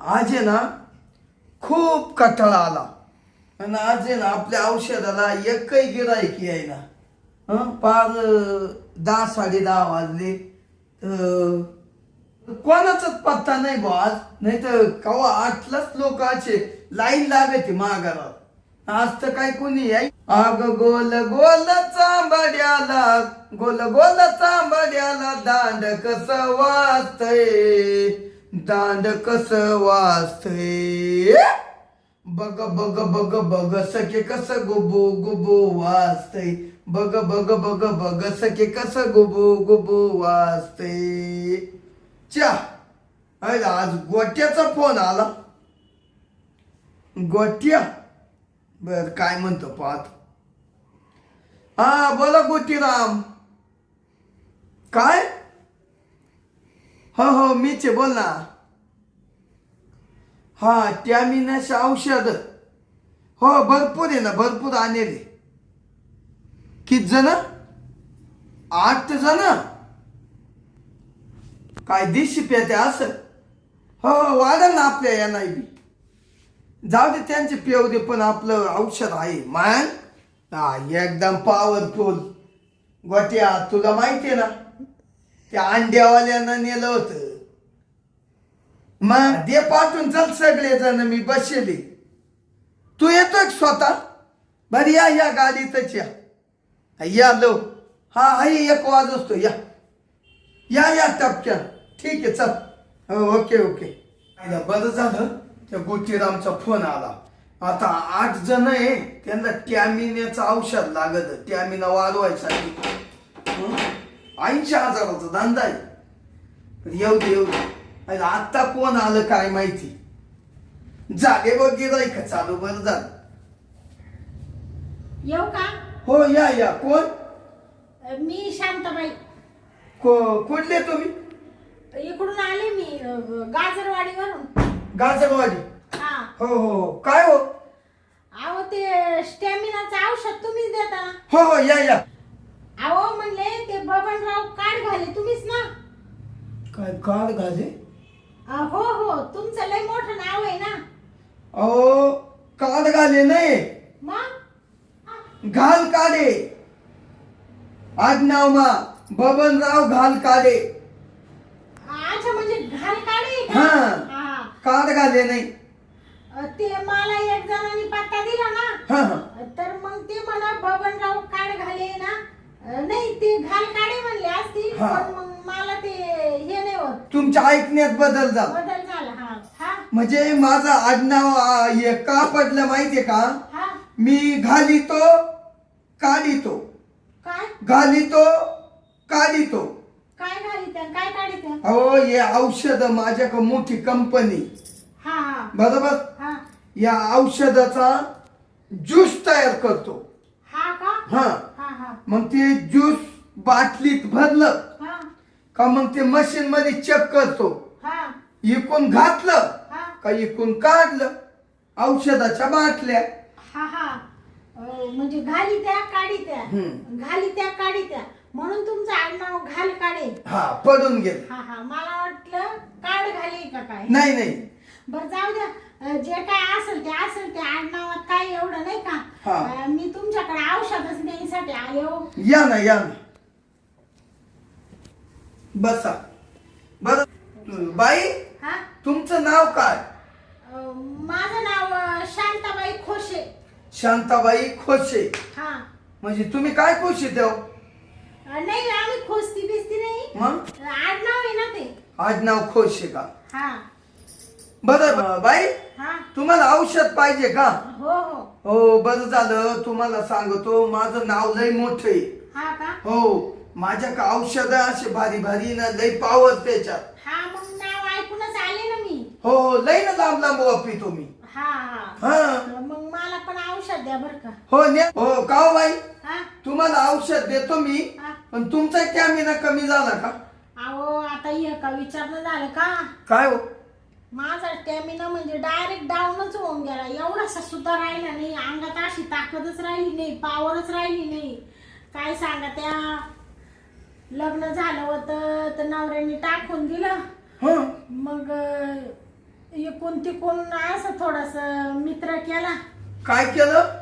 आज आहे ना खूप कटाळा आला. आणि आज आहे ना आपल्या औषधाला एकही गिरायकी आहे ना हं? पार दहा साडे दहा वाजले. कोणाचाच पत्ता नाही बा आज. नाही तर कवा आठलाच लोक असे लाईन लागते महागारात आज तर काय कोणी आहे आग गोल गोल चांबड्याला गोल गोल चांबड्याला दांड कस वाचतय दांड कस वाजतय बघ बघ बघ बघ सके कस गुबो गुबो वाजतय बघ बघ बघ बग सके कस गुबो गुबो वाजतय च्या! अरे आज गोट्याचा फोन आला. गोट्या? बर काय म्हणतो पाहत. हा बोला गोटीराम. काय? हो हो मीच आहे, बोल ना. हा टॅमिनस औषध. हो भरपूर आहे ना भरपूर आणले किती जण? आठ जण? काय दिशी पेते असं? हो हो, वाढेल ना आपल्या या नाही बी. जाऊ दे त्यांचे पेव दे पण आपलं औषध आहे. मान एकदम पॉवरफुल गोट्या तुला माहिती आहे ना? त्या अंड्यावाल्यांना नेलं होतं. मग दे पाठून चल सगळे जण मी बसले. तू येतोय स्वतः? बर या या गाडीतच या. या लो. हा आहे एक वाज असतो या. या या टपक्यान ठीक आहे चल. हो ओके ओके. बरं झालं त्या गोटीरामचा फोन आला. आता आठ जण आहे त्यांना टॅमिन्याचं औषध लागत टॅमिना वाढवायसाठी. ऐंशी हजाराचा धंदा आहे. येऊ दे येऊ दे. आत्ता कोण आलं काय माहिती? जागे बघ गिराय का चालू बरं झालं. येऊ का? हो या या. कोण? मी शांताबाई. को कुठले तुम्ही? इकडून आले मी अ, गाजरवाडीवरून. गाजरवाडी. हा हो हो. काय हो? अहो ते स्टॅमिनाचं औषध तुम्हीच देता. हो हो या या. अहो म्हणले ते बबनराव कार्ड घाले तुम्हीच ना. काय काढ गाजे अ, हो हो तुमचं लय मोठं नाव आहे ना. अहो काढ घाले नाही. मग? घाल काढे. आडनाव मा बबनराव घाल काढे. अच्छा म्हणजे घाल काढे का? हा. हा. घाले नाही. अ, ते मला एक जणांनी पत्ता दिला ना. हा हा. तर मग ते मला बबनराव काढ घाले ना. नाही ते घाल काढे म्हणले असतील हा. पण मग मला ते हे नाही होत. तुमच्या ऐकण्यात बदल झाला. बदल झाला हा. हा? म्हणजे माझं आडनाव आ, हे का पडलं माहितीये का? हा? मी घालितो काढितो. काय? घालितो काढितो. काय घाली त्या काय काढी त्या अहो हे औषध माझ्याकडे मोठी कंपनी. हा हा. बरोबर? हा. या औषधाचा ज्यूस तयार करतो. हा का? हा हा हा. मग ते ज्यूस बाटलीत भरलं. हा. का मग ते मशीन मध्ये चेक करतो. हा. इकून घातलं. हा. का इकून काढलं. औषधाच्या बाटल्या. हा हा. अ, म्हणजे घाली त्या काढी त्या. हम्म. घाली त्या काढी त्या. म्हणून तुमचं आडनाव घाल काढे. हा पडून गेलं. हा हा. मला वाटलं काढ घाली का काय? नाही नाही. बर जाऊ द्या. जे काय असेल ते असेल ते आडनावात काय एवढं नाही का? हा. अ, मी तुमच्याकडे औषधच देण्यासाठी आले हो. या ना या ना. बसा. बर बाई हा? तुमचं नाव काय? अ, माझं नाव अ, शांताबाई खोशे. शांताबाई खोशे. हा. म्हणजे तुम्ही काय खोशे अ, नाही आम्ही खोसती बिसती नाही. मग? आडनाव आहे ना ते. आज नाव खोशे का? हा. बरं बाई हा. तुम्हाला औषध पाहिजे का? हो हो. हो बरं झालं तुम्हाला सांगतो माझं नाव लय मोठं आहे. हा का? हो माझ्या का औषध असे भारी भारी ना लय पावर त्याच्यात. हा मग नाव ऐकूनच आले ना मी. हो हो लय ना लांब लांब वापी तुम्ही. हा हा. हा. मग मला पण औषध द्या बर का. हो ने हो का हो बाई? हा. तुम्हाला औषध देतो मी हा. पण तुमचा कॅमिना कमी झाला का? अहो आता हे का विचारणं झालं का? काय हो? माझा स्टॅमिना म्हणजे डायरेक्ट डाऊनच होऊन गेला. एवढासा सुद्धा राहिला नाही. अंगात अशी ताकदच राहिली नाही. पावरच राहिली नाही. काय सांगा त्या? लग्न झालं होतं तर नवऱ्याने टाकून दिलं. हं. मग एकूण तिकून असं थोडस मित्र केला. काय केलं?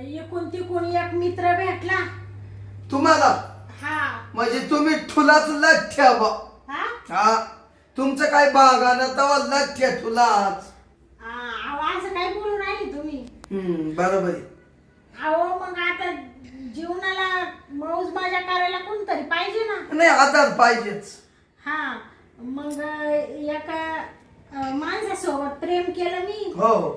एकूण तिकून एक मित्र भेटला. तुम्हाला? हा. म्हणजे तुम्ही ठुलाच लठ्ठ्या बा. हा? हा. तुमचं काय बागानं तवा काय राहिले तुम्ही. हम्म बरोबर. आहे. अहो मग आता जीवनाला मौज मजा करायला कोणतरी पाहिजे ना? नाही आधार पाहिजेच. हा मग एका अं, माणसासोबत प्रेम केलं मी. हो.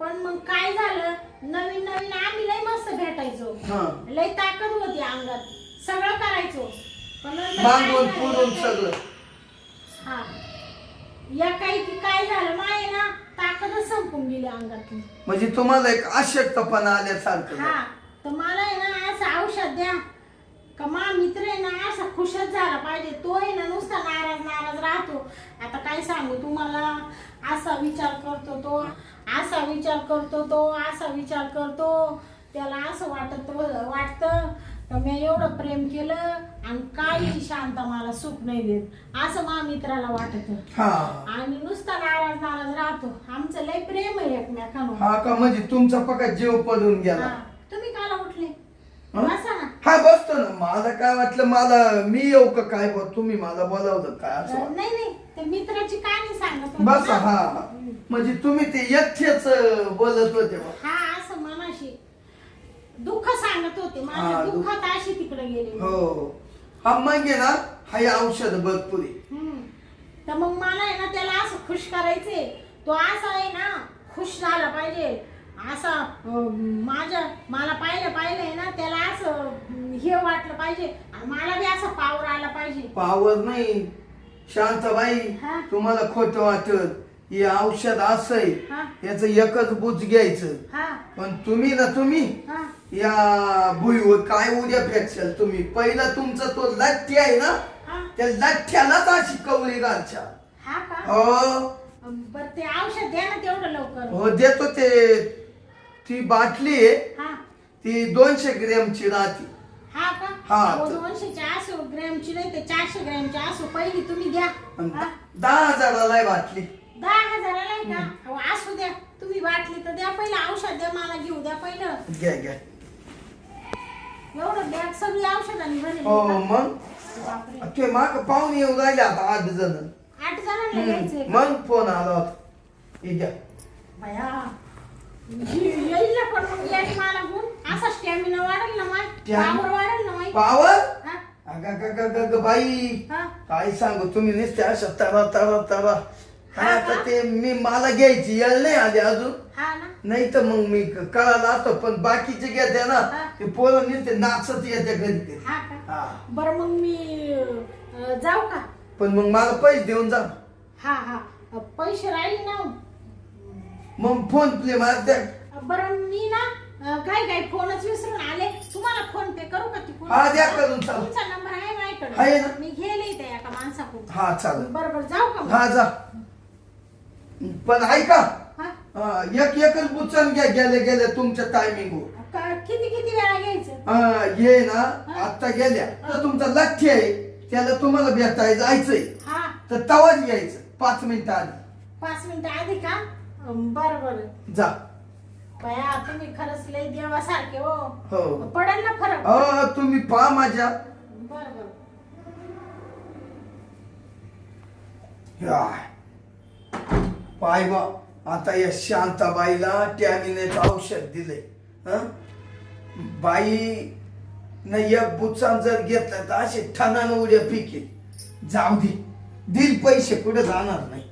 पण मग काय झालं? नवीन नवीन आम्ही लय मस्त भेटायचो. हा. लय ताकद होती अंगात. सगळं करायचो. पण नंतर काय मागून झालं, पुढून एका- सगळं. हा. या काही की काय झालं? माय ना ताकदच संपून गेली अंगातली. म्हणजे तुम्हाला एक अशक्तपणा आल्यासारखं हा. तर मला आहे ना असं औषध द्या. का मा मित्र आहे ना असा खुशच झाला पाहिजे. तो आहे ना नुसता नाराज नाराज राहतो. आता काय सांगू तुम्हाला? असा विचार करतो तो. असा विचार करतो तो. असा विचार करतो. त्याला असं वाटत वाटतं. मी एवढं प्रेम केलं आणि काही शांत मला सुख नाही देत. असं मा मित्राला वाटत. हा. आणि नुसता नाराज नाराज राहतो. आमचं लय प्रेम आहे एकमेकांवर. हा का म्हणजे तुमचा पका जीव पडून गेला. हा. तुम्ही काला उठले? हा? बसा ना. हा बसतो ना. मला काय वाटलं मला मी येऊ का काय बा तुम्ही मला बोलावलं काय असं वाटलं. नाही नाही. ते मित्राची कहाणी सांगत होते. बस ना. हा. म्हणजे तुम्ही ते एकटेच बोलत होते हा दुःख सांगत होते. हा, दुःख. दुःखात अशी तिकडे गेले. हो. हा मग आहे ना हाय औषध भरपूर. हम्म. तर मग मला आहे ना त्याला असं खुश करायचे तो असा आहे ना खुश झाला पाहिजे. असा अं, माझ्या मला पाहिलं पाहिलं आहे ना त्याला असं अं, हे वाटलं पाहिजे. आणि मला बी असा पावर आला पाहिजे. पावर नाही. शांतबाई हा. तुम्हाला खोटं वाटत. हे औषध असं आहे हा. याचं एकच बुच घ्यायचं. हा. पण तुम्ही ना तुम्ही हा. या भुईवर काय उद्या फेकशाल तुम्ही? पहिला तुमचा तो लठ्ठी आहे ना हा. त्या लठ्ठ्यालाच अशी कवळी घालच्या हा का? हो. बर ते औषध द्या ना तेवढं लवकर. हो देतो ते. ती बाटली आहे हा. ती दोनशे ग्रॅमची राहते. हा का? हा. अहो, दोनशेची असो ग्रॅमची नाही ते चारशे ग्रॅमची असो पहिली तुम्ही आणि हा? दहा हजाराला आहे बाटली. दहा हजाराला आहे का? अहो, असू द्या. तुम्ही वाटली तर द्या पहिलं औषध द्या मला घेऊ द्या पहिलं. घ्या घ्या. एवढं बॅग सगळी औषधांनी भरली हो? मग? बापरे. ते माग पाहुणे येऊन राहिले आता आठ जण. आठ जणांना घ्यायचंय हम्म. का? मग फोन आला होता. हे घ्या. बया ये- येईल ना पण मग याची मला गुण. असा स्टॅमिना वाढेल ना माय? Stamina? पावर वाढेल ना माय? पावर हा? अगं, बाई. हा? काय सांगू तुम्ही नुसते असं तरा तरा तरा हा ते मी मला घ्यायची येळ नाही आली अजून. हा ना. नाही तर मग मी कळाला असतो पण बाकीचे घेते ना हा. ते पोरं नुसते नाचत येते घरी ते. हा का? हा. बरं मग मी अं, जाऊ का? पण मग मला पैसे देऊन जा. हा हा. पैसे राहिले ना मग? फोन प्ले अं, बरं मी ना अं, काय काय फोनच विसरून आले. तुम्हाला फोन पे करू का तिकडून हा, द्या करून चालेल. तुमचा नंबर आहे आहे माझ्याकडे ना? मी घेले इथे एका माणसाकडून. हा चालेल. बरं बरं जाऊ का मग? हा जा. पण ऐका. हा? एक एकच बुचन घ्या गेले गेले तुमच्या टायमिंग का- किती किती वेळा घ्यायचं? ये ना आता गेल्या. तर तुमचा लक्ष्य आहे त्याला तुम्हाला भेटायला जायचंय. हा. तर तवाच घ्यायचं पाच मिनिटं आधी. पाच मिनिटं आधी का? अं, बरं बरं. जा. बया तुम्ही खरंच लय देवासारखे हो. हो. पडेल ना फरक? अ तुम्ही पहा माझ्या. बरं. पाय बा आता या शांताबाईला टॅमिनेट औषध दिले बाई न या बुचान जर घेतलं तर असे ठणानं उड्या पिके. जाऊ दे दिल पैसे कुठे जाणार नाही.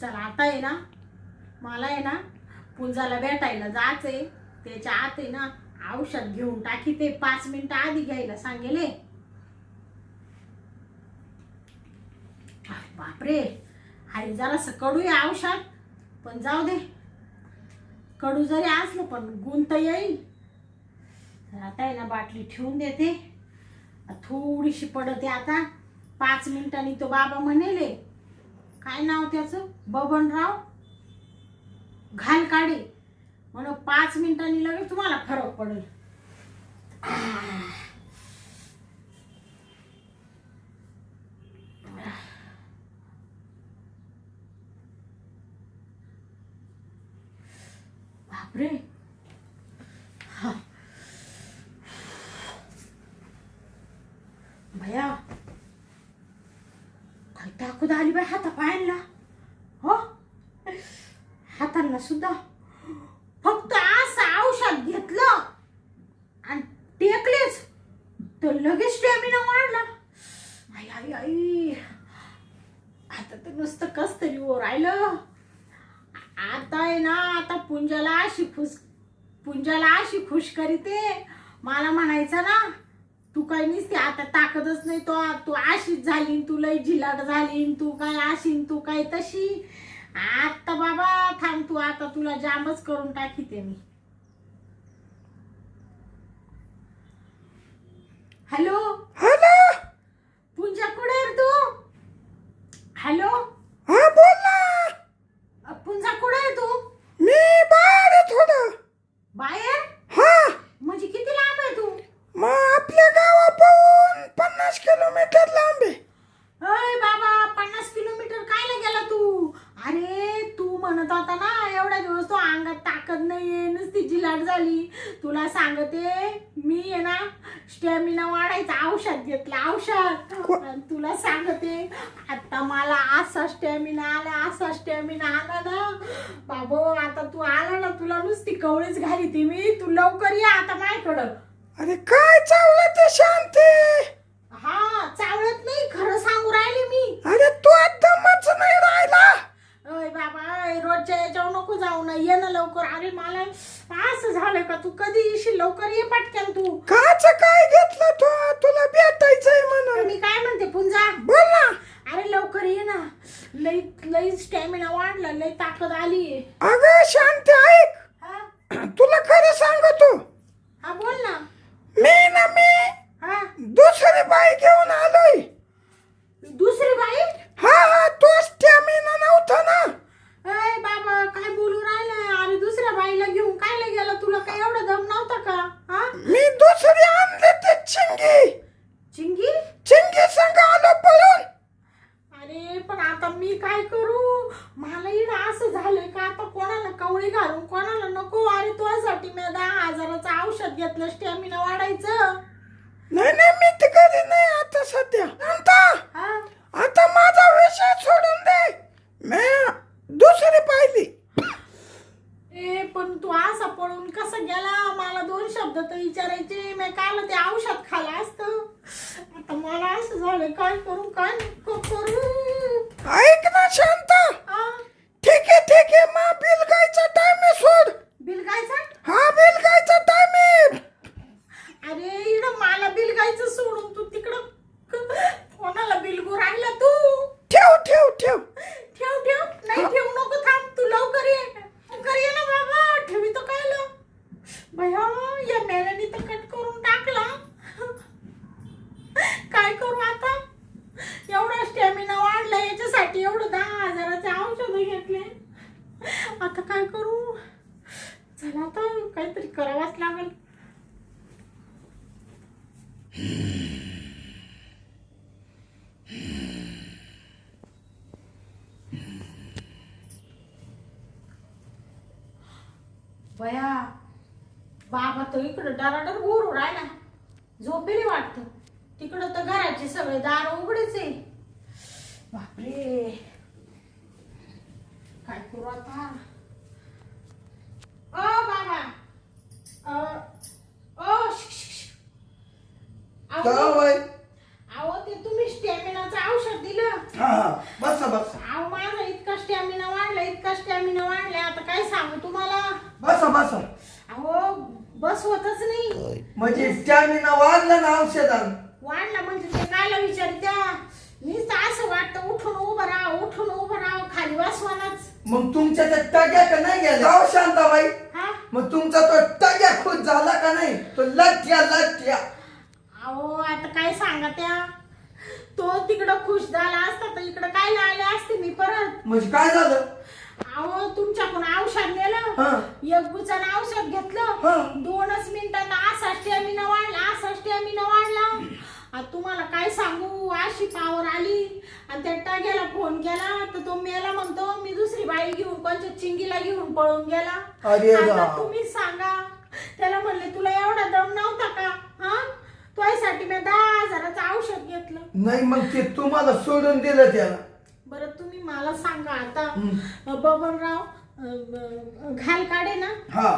चला आता आहे ना मला आहे ना पुंजाला भेटायला जायचंय. त्याच्या आत आहे ना औषध घेऊन टाकी ते पाच मिनिटं आधी घ्यायला सांगेल. बापरे. हाय जरासं कडू आहे औषध पण जाऊ दे. कडू जरी असलं पण गुंत येईल. तर आता आहे ना बाटली ठेवून देते. थोडीशी पडते आता. पाच मिनिटांनी तो बाबा म्हणेले काय नाव त्याचं? बबनराव. घाल काढे. म्हणून पाच मिनिटांनी लगेच तुम्हाला फरक पडेल. बापरे हा. भया काय ताकद आली बाय हाता पायांना हो हातांना सुद्धा फक्त असं औषध घेतलं आणि टेकलेच तर लगेच स्टॅमिना वाढला आई आई आई आता तर नुसतं कस तरी ओ राहिलं आता आहे ना आता पुंजाला अशी खुश पुंजाला अशी खुश करीते. मला म्हणायचं ना तू काय नसते आता ताकदच नाही तो तू अशीच झाली तू लई झिलाट झाली तू काय अशी तू काय तशी. आता बाबा थांब तू आता तुला जामच करून टाकीते मी. हॅलो हॅलो पुंजा कुठे आहे रे तू हॅलो हा बोल ना अ, पुंजा कुठे आहे तू मी बाहेर आहे थोडं बाहेर हा म्हणजे किती लांब आहे तू मग आपल्या गावापासून पन्नास किलोमीटर लांब आहे अय बाबा पन्नास किलोमीटर कायला गेला तू अरे तू म्हणत होता ना एवढ्या दिवस तो अंगात ताकद नाहीये नुसती जिलाट झाली तुला सांगते मी आहे ना स्टॅमिना वाढायचं औषध घेतलं औषध आणि तुला सांगते आता मला असा स्टॅमिना आला असा स्टॅमिना आला ना बाबो आता तू आला ना तुला नुसती कवळीच घाली ती मी. तू लवकर ये आता माझ्याकडं. अरे काय चावलं ते शांती? हा चावळत नाही खरं सांगू राहिले मी. अरे तू दमच नाही राहिला? अय बाबा अय, रोजच्या याच्यावर नको जाऊ ना. ये ना लवकर. अरे मला असं झालं का? तू कधी येशील? लवकर ये पटकन तू. काच काय घेतलं तू? तुला भेटायचंय म्हणून. मी काय म्हणते पुंजा? बोल ना. अरे लवकर ये ना. लई लई स्टॅमिना वाढला लई ताकद आली अगं शांती ऐक. खरं सांगतो. हा बोल ना. मी ना मी हा. दुसरी बाई घेऊन आलोय. दुसरी बाई? हा हा तो स्टॅमिना नव्हता ना. अय बाबा काय बोलू राहिलाय? अरे दुसऱ्या बाईला घेऊन कायला गेला? तुला काय एवढा दम नव्हता का? हा? मी दुसरी आणले ते चिंगी. चिंगी? चिंगी संग आलो पळून. अरे पण आता मी काय करू? मला इड असं झालंय का? आता कोणाला कवळी घालून कोणाला नको? अरे दहा घेतलं स्टॅमिना वाढायचं. नाही नाही मी तिकडे नाही आता सध्या. आता हा. आता माझा विषय सोडून दे. मी दुसरी पाहिली. ए पण तू असा पळून कसं गेला? मला दोन शब्द तर विचारायचे. मी काल ते औषध खाल्लं असतं. आता मला असं झालं काय करू काय नको करू? ऐक ना शांता. हा ठीक आहे ठीक आहे. मग बिल गायचा टाइम आहे सोड. बिल गायचा? हा बिल गायचा टाइम अरे इड मला बिल गायचं सोडून तू तिकडं. कोणाला बिल गो राहिला तू? ठेव ठेव ठेव. ठेव ठेव. नाही ठेवू नको थांब. तू लवकर ये. लवकर ये ना बाबा. ठेवी तो काय लो भया या मेल्याने तर कट करून टाकला. काय करू आता? एवढा स्टॅमिना वाढला याच्यासाठी एवढं दहा हजाराचे औषध घेतले. आता काय करू? चला आता काहीतरी करावाच लागेल. बया बाबा तो इकडं डराडर बोरू राहिला. झोपेली वाटत. तिकडं तर घराचे सगळे दार उघडेच आहे. बापरे. काय करू आता ओ बाबा अ, ओ श, श, श. का अहो बाई? अहो, ते तुम्ही स्टॅमिनाचं औषध दिलं. हा हा. बसा बसा. अहो माझा इतका स्टॅमिना वाढला इतका स्टॅमिना वाढला आता काय सांगू तुम्हाला? बसा बसा. अहो बस होतच नाही. म्हणजे स्टॅमिना वाढला ना औषधान? वाढला म्हणजे ते कायला विचारत्या? नुसतं असं वाटतं उठून उभं राहा उठून उभं राहा खाली बसवानाच. मग तुमच्या त्या टग्या का नाही गेल्या? हो शांताबाई. हा? मग तुमचा तो टग्या खुश झाला का नाही? तो लठ्या लठ्या. अहो आता काय सांगा त्या? तो तिकडं खुश झाला असता तर इकडं काय आले असते मी परत? म्हणजे काय झालं? अहो तुमच्याकडून औषध नेलं. एक बुचान औषध घेतलं. दोनच मिनिटात असा स्टॅमिना वाढला असा स्टॅमिना वाढला. तुम्हाला काय सांगू? अशी पावर आली. आणि त्या टाग्याला फोन केला. तर तो मेला म्हणतो मी दुसरी बाई घेऊन कोणच्या चिंगीला घेऊन पळून गेला. अरे आता राम. तुम्ही सांगा. त्याला म्हणले तुला एवढा दम नव्हता का हा तुझ्यासाठी मी दहा हजाराचं औषध घेतलं नाही मग ते तुम्हाला सोडून दिलं त्याला. बरं तुम्ही मला सांगा आता. बबनराव अं, घाल काढे ना. हा.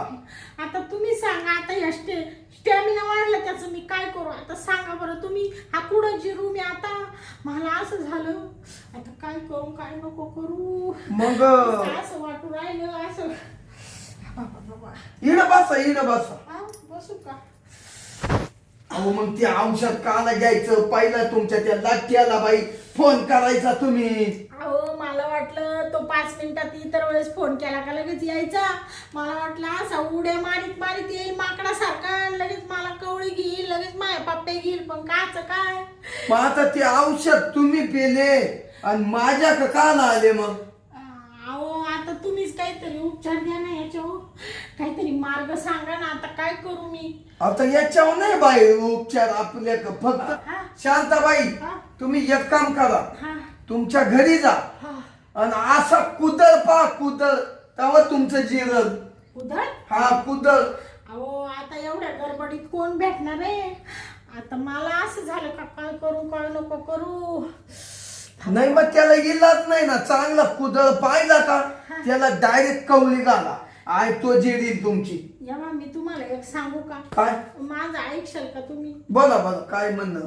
आता तुम्ही सांगा आता या स्टे स्टॅमिना वाढला त्याचं मी काय करू? आता सांगा बरं तुम्ही हा कुठं जिरू मी आता? मला असं झालं. आता काय करू काय नको करू? मग असं वाटू राहिलं असं. बाबा, बाबा. इड बसा इड बसा. हा, बसू का? अहो मग ते औषध काला घ्यायचं? पहिला तुमच्या त्या लाट्याला बाई फोन करायचा तुम्ही. अहो मला वाटलं तो पाच मिनिटात इतर वेळेस फोन केला का लगेच यायचा? मला वाटलं असा उड्या मारीत मारीत येईल माकडासारखा आणि लगेच मला कवळी घेईल लगेच माया पप्पे घेईल पण काच काय? मग आता ते औषध तुम्ही पेले आणि माझ्या का काला आले मग? तुम्हीच काहीतरी उपचार द्या ना याच्यावर. काहीतरी मार्ग सांगा ना आता काय करू मी? आता याच्यावर नाही बाई उपचार आपल्या हा. फक्त शांताबाई हा. तुम्ही एक काम करा. हा. तुमच्या घरी जा. हा. आणि असा कुदळ पा कुदळ. तेव्हा तुमचं जिरल उधळ हा कुदळ. अहो आता एवढ्या गडबडीत कोण भेटणार आहे? आता मला असं झालं का काय करू काय नको करू? नाही मग त्याला इलाज नाही ना चांगला कुदळ पाहिला का त्याला डायरेक्ट कवली घाला. आय तो जिरील तुमची. जेव्हा मी तुम्हाला एक सांगू का? काय? माझं ऐकशाल का तुम्ही? बोला बोला काय म्हणणं?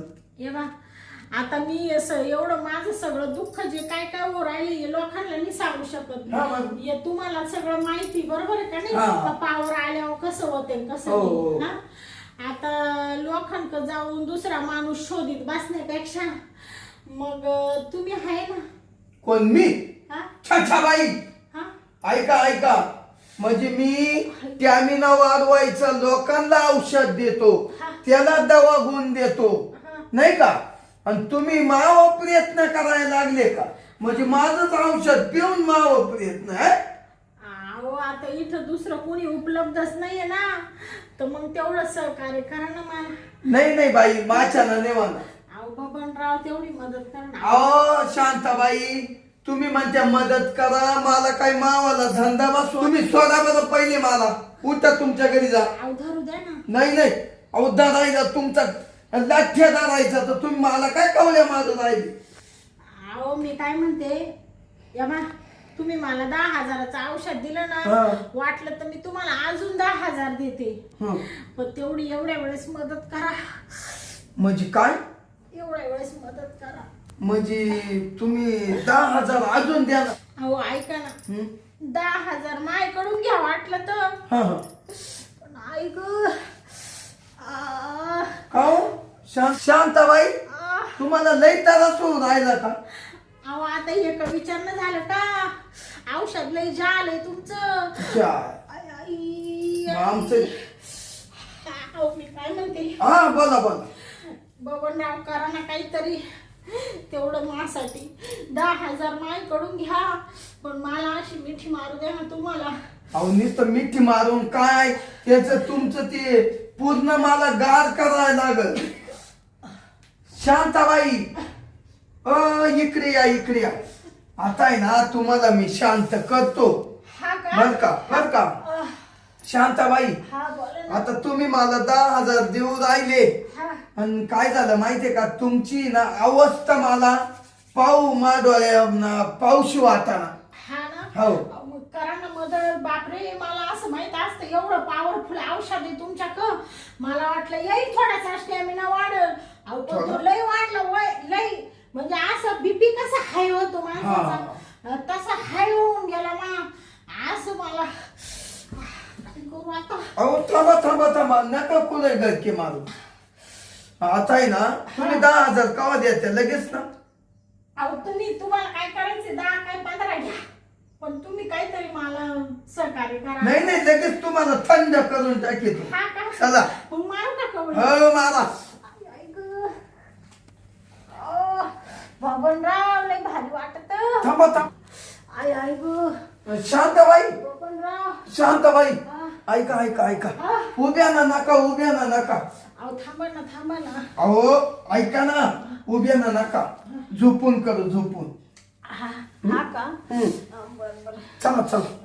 आता मी असं एवढं माझं सगळं दुःख जे काय काय हो राहिले हे लोकांना नाही सांगू शकत हा, मग. हे तुम्हाला सगळं माहिती बरोबर आहे का नाही? हा. पावर आल्यावर कसं होते कसं हो, हो. नाही हा? आता लोकांक जाऊन दुसरा माणूस शोधित बसण्यापेक्षा मग तुम्ही आहे ना. कोण मी? हा? छाछा बाई. हा? ऐका ऐका. म्हणजे मी टॅमिना वाढवायचं लोकांना औषध देतो. त्याला दवा गुण देतो. नाही का? आणि तुम्ही माव प्रयत्न करायला लागले का? म्हणजे माझंच औषध पिऊन माव प्रयत्न आहे अहो आता इथं दुसरं कोणी उपलब्धच नाहीये ना. तर मग तेवढं सहकार्य करा ना मला. नाही नाही बाई. माझ्याला नेवाना अहो बबनराव तेवढी मदत करा ना अहो शांताबाई तुम्ही म्हणत्या मदत करा मला काही मावाला धंदा बसू तुम्ही सोडा बरं पहिले मला. उठा तुमच्या घरी जा. अहो धरू द्या ना. नाही नाही. अहो धरायचा तुमचा लाठ्या धरायचा तर तुम्ही मला काय कवल्या माझं राहिली अहो मी काय म्हणते? यमा तुम्ही मला दहा हजाराचं औषध दिलं ना. वाटलं तर मी तुम्हाला अजून दहा हजार देते. हं. पण तेवढी एवढ्या वेळेस मदत करा. म्हणजे काय? एवढ्या वेळेस मदत करा. म्हणजे तुम्ही दहा हजार अजून द्या ना. अहो ऐका ना. हं? दहा हजार माझ्याकडून घ्या वाटलं तर. हा हा. पण ऐक आ, हो? शां- शांताबाई आ. तुम्हाला लई त्रास होऊन राहिला का? अहो आता हे का विचारणं झालं का? औषध लय झालंय तुमचं. च्या. आई, आई, मग आमचं अहो, मी काय म्हणते? हा बोला बोला. बबनराव करा ना काहीतरी. तेवढं माझ्यासाठी. दहा हजार माझ्याकडून घ्या. पण मला अशी मिठी मारू द्या ना तुम्हाला. अहो नुसतं मिठी मारून काय? त्याच तुमचं ते पूर्ण मला गार करायला लागल. शांताबाई. अ इकडे या इकडे या. आता आहे ना तुम्हाला मी शांत करतो. हा बर का बर का? शांताबाई हा बोला ना. आता तुम्ही मला दहा हजार देऊ राहिले. हा. आणि काय झालं माहितीये का? तुमची ना अवस्था मला पाहू मा डोळ्या पाऊशी वाटाना हा ना? हो. अहो, मग करा ना मदत. बापरे मला असं माहीत असतं एवढं पॉवरफुल औषध आहे तुमच्याक मला वाटलं येईल थोडासा स्टॅमिना वाढल. अहो पण तो थोडा? लय वाढलं वय लय. म्हणजे असं बीपी कसा हाय होतो माणसाचा? तसा हाय होऊन गेला मा असं मला अहो थांबा थांबा थांबा. नका कुठे गरके मारू. आता आहे ना तुम्ही दहा हजार कवा द्यायचे? लगेच ना. अहो तुम्ही तुम्हाला काय करायचे? दहा काय पंधरा घ्या. पण तुम्ही काहीतरी मला सहकार्य करा. नाही नाही लगेच तुम्हाला थंड करून टाकेतो हा का? चला. मग मारू का हो मारा. आई ग. अ, बबनराव लय भारी वाटत. थांबा थांब. आई आई ग. शांताबाई. बबनराव शांताबाई. हा. ऐका ऐका ऐका. उभ्या ना नका उभ्या ना नका. अहो थांबा ना थांबा ना. अहो ऐका ना. उभ्या ना नका. झोपून करू झोपून. हा हा का? हम्म. बरं बरं. चला चला.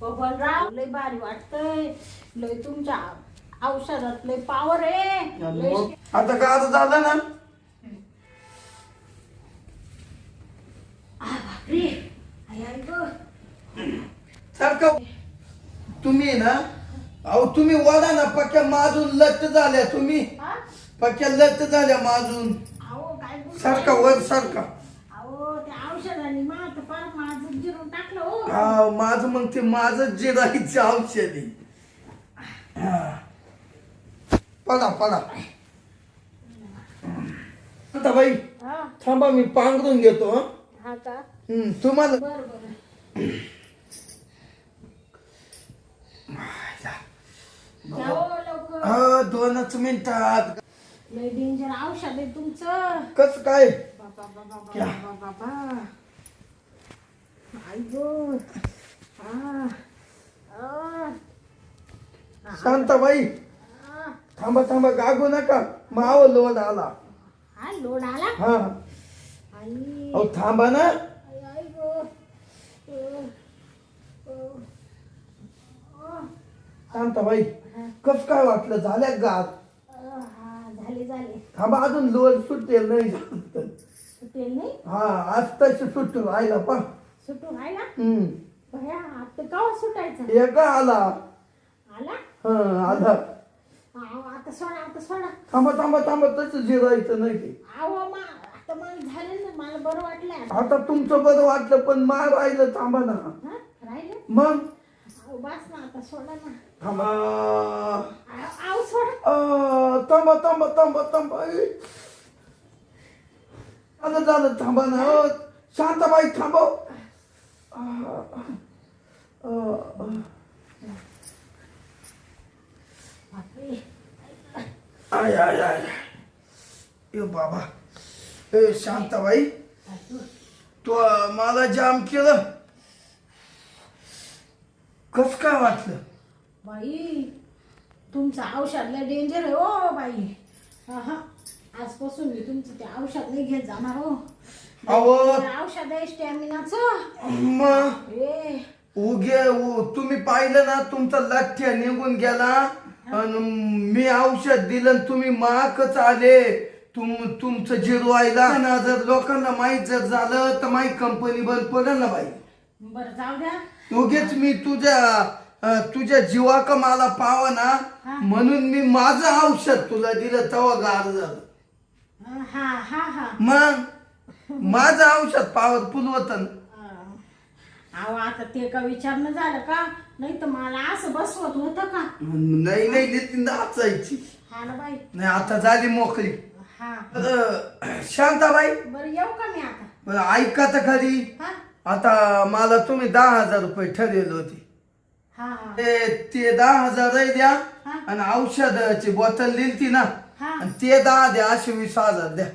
बबनराव लय भारी वाटतंय. लय तुमच्या औषधात लय पावर आहे. लय आता का आता झालं ना आ, बापरे आई, आई गं. सारखं तुम्ही ना अहो तुम्ही वडा ना पक्क्या माजून लट्ट झाल्या तुम्ही. हा? पक्क्या लट्ट झाल्या माजून. अहो काय बोलताय? सारखा वर सारखा. अहो त्या औषधाने मात पार माझं जिरून टाकलं हो. हा, माझं मग ते माझं जे राहायचं औषध. आहे हा. पडा पडा. आता बाई हा. थांबा मी पांघरून घेतो हं. हा का? हं, तुम्हाला बर बर. हो दोनच मिनिटात. लय डेंजर औषध आहे तुमचं. कस काय? बाबा बाबा आ. शांताबाई आ. थांबा थांबा गागू नका. माव लोड आला. हा लोड आला? हा. आई. अहो थांबा ना. आई आई गो. शांताबाई. कस काय वाटलं? झाल्या गात अ, हा झाले झाले. थांबा अजून लोड सुटेल नाही झालं. सुटेल नाही? हा आज तशी सुटू राहिला पा सुटून आहे ना हम्म. भया आता सुटायचं? एका आला. आला? हा आला. आता सोडा आता सोडा. थांबा थांबा थांबा तसं जिरायचं नाही ते. मा आता मला झालं ना मला बरं वाटलं. आता. आता तुमचं बरं वाटलं पण मार राहिलं थांबा ना. हा राहिलं? मग? बस ना आता सोडा ना. थांबा. थांबा थांबा थांबा थांबा. झालं झालं थांबा ना. शांताबाई थांबव आय आय आय. ए बाबा. ए शांताबाई. तू मला जाम केलं. कस काय वाटलं? बाई तुमचं औषध लय डेंजर आहे हो बाई. हा आजपासून मी तुमचं ते औषध नाही घेत जाणार हो. अहो. औषध आहे स्टॅमिनाचं मग ए. उगे उ- तुम्ही पाहिलं ना तुमचा लठ्ठ निघून गेला. आणि मी औषध दिलं तुम्ही माकच आले. तुम तुमचं जिरवायला ना जर लोकांना माहीत जर झालं तर माही कंपनी बंद पडेल ना बाई. बरं जाऊ द्या. उगेच मी तुझ्या तुझ्या जीवाक मला पावा ना. म्हणून मी माझं औषध तुला दिलं तेव्हा गार झालं. हा हा हा. मग? माझं औषध पॉवरफुल होतं ना. अहो आता ते का विचारणं झालं का? नाही तर मला असं बसवत होतं का? नाही नाही नितीन असायची हा ना बाई. नाही आता झाली मोकळी. हा. शांताबाई? बरं येऊ का मी आता? बरं, ऐका तर खरी. आता मला तुम्ही दहा हजार रुपये ठरवले होते. हा ते ते दहा हजार द्या हा. आणि औषधाची बॉटल दिली ना. हा. आणि ते दहा द्या असे वीस हजार द्या.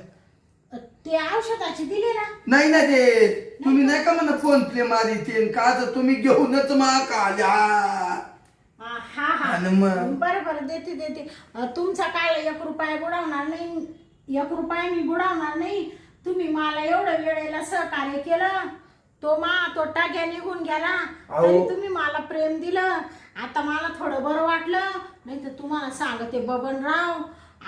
ते औषधाचे दिले ना? नाही ना ते. तुम्ही नाही का म्हणा फोन पे मारी ते? का तर तुम्ही घेऊनच माग आल्या. हा हा हा. आणि मग? बरं बरं देते देते. अं, तुमचा काय एक रुपया बुडवणार नाही? एक रुपया मी बुडवणार नाही. तुम्ही मला एवढं वेळेला सहकार्य केलं. तो मा तो टाक्या निघून गेला. अहो. तरी तुम्ही मला प्रेम दिलं. आता मला थोडं बरं वाटलं. नाही तर तुम्हाला सांगते बबनराव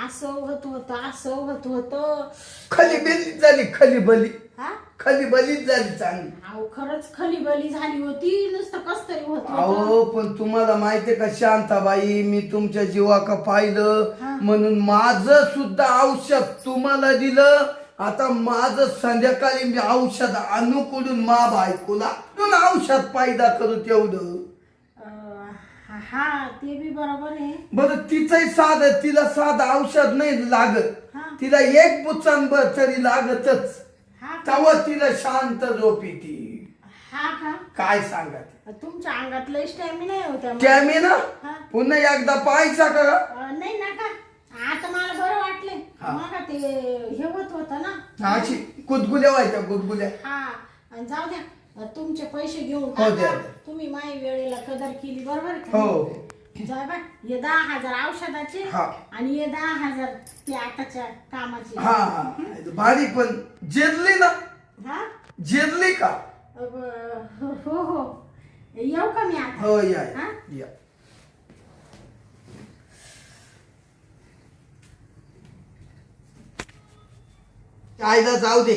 असं होत होतं असं होत होतं. खली बेलीच झाली खली बली. हा? खली बलीच झाली चांगली. अहो खरंच खलीबली झाली होती. नुसतं कस तरी होत होतं. अहो पण तुम्हाला माहितीये का शांताबाई मी तुमच्या जीवाका पाहिलं. हा. म्हणून माझं सुद्धा औषध तुम्हाला दिलं. आता माझं संध्याकाळी मी औषध अनुकडून मा बायकोला. कुठून औषध पायदा करू तेवढं. अं, हा ते बी बरोबर आहे. बरं तिचंही साध तिला साधं औषध नाही लागत. हा. तिला एक बुचांबर तरी लागतच. हा तेव्हा तिला शांत झोप येते हा का? काय सांगत तुमच्या अंगात लय स्टॅमिना आहे होत्या ना हा. पुन्हा एकदा पाहायचा का? अं, नाही नका आता मला बरं हा. मग ते हे होत होतं ना? अशी गुदगुल्या व्हायच्या गुदगुल्या. हा आणि जाऊ द्या. तुमचे पैसे घेऊन हो, द्या, टाका. द्या. तुम्ही माई वेळेला कदर केली बरोबर का? हो. जाऊ बा हे दहा हजार औषधाचे हा. आणि हे दहा हजार ते आताच्या कामाचे. हा हा. भारी पण जिरली ना? हा? जिरली का? अं, हो हो हो. येऊ का मी आता? हो या. हा? या. आईला जाऊ दे.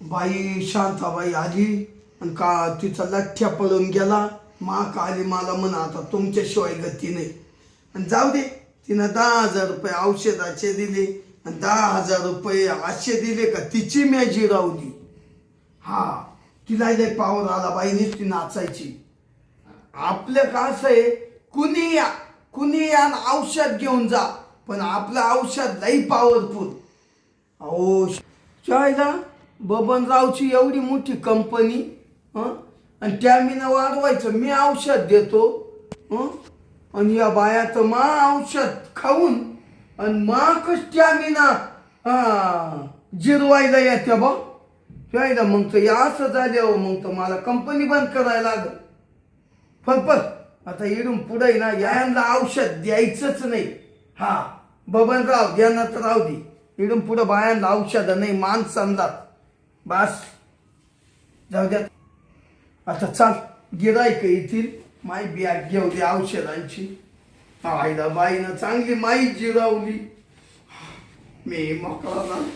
बाई शांताबाई आली आणि का तिचा लठ्ठ्या पळून गेला. मा काली मला म्हणा आता तुमच्याशिवाय गती नाही. आणि जाऊ दे. तिनं दहा हजार रुपये औषधाचे दिले आणि दहा हजार रुपये असे दिले का तिची मॅजी रावली हा तिला लय पावर आला बाईनीच ती नाचायची. आपलं का असं आहे? कुणी या कुणी या औषध घेऊन जा. पण आपलं औषध लई पॉवरफुल अहो चायला बबनरावची एवढी मोठी कंपनी आणि त्या वाढवायचं. मी औषध देतो हं? आणि या बायाचं मा औषध खाऊन आणि मा कस टॅमिना हा जिरवायला येते बा. चायला मग तर या असं झाल्यावर मग तर मला कंपनी बंद करायला लागल. पण आता इडून पुढे ना यांना औषध द्यायचंच नाही. हा बबनराव तर राहू दे. इडून पुढं बायांना औषध नाही मानस अंदाज बास. जाऊ द्या. आता चाल गिरायक येतील. माई बॅग घेऊ दे औषधांची. आईला बाईनं चांगली माई जिरावली. मी मोकळा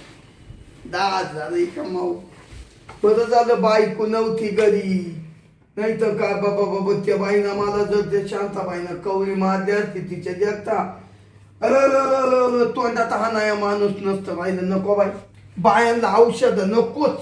दहा हजार कमाऊ बरं झालं बायको नव्हती घरी. नाही तर का बाबा बाबा त्या बाईनं मला जर त्या शांताबाईनं कवरी मारल्या तिच्या देखता अरे तोंडात हा नाही माणूस नसतं राहिलं नको बाई. बायांना औषध नकोच.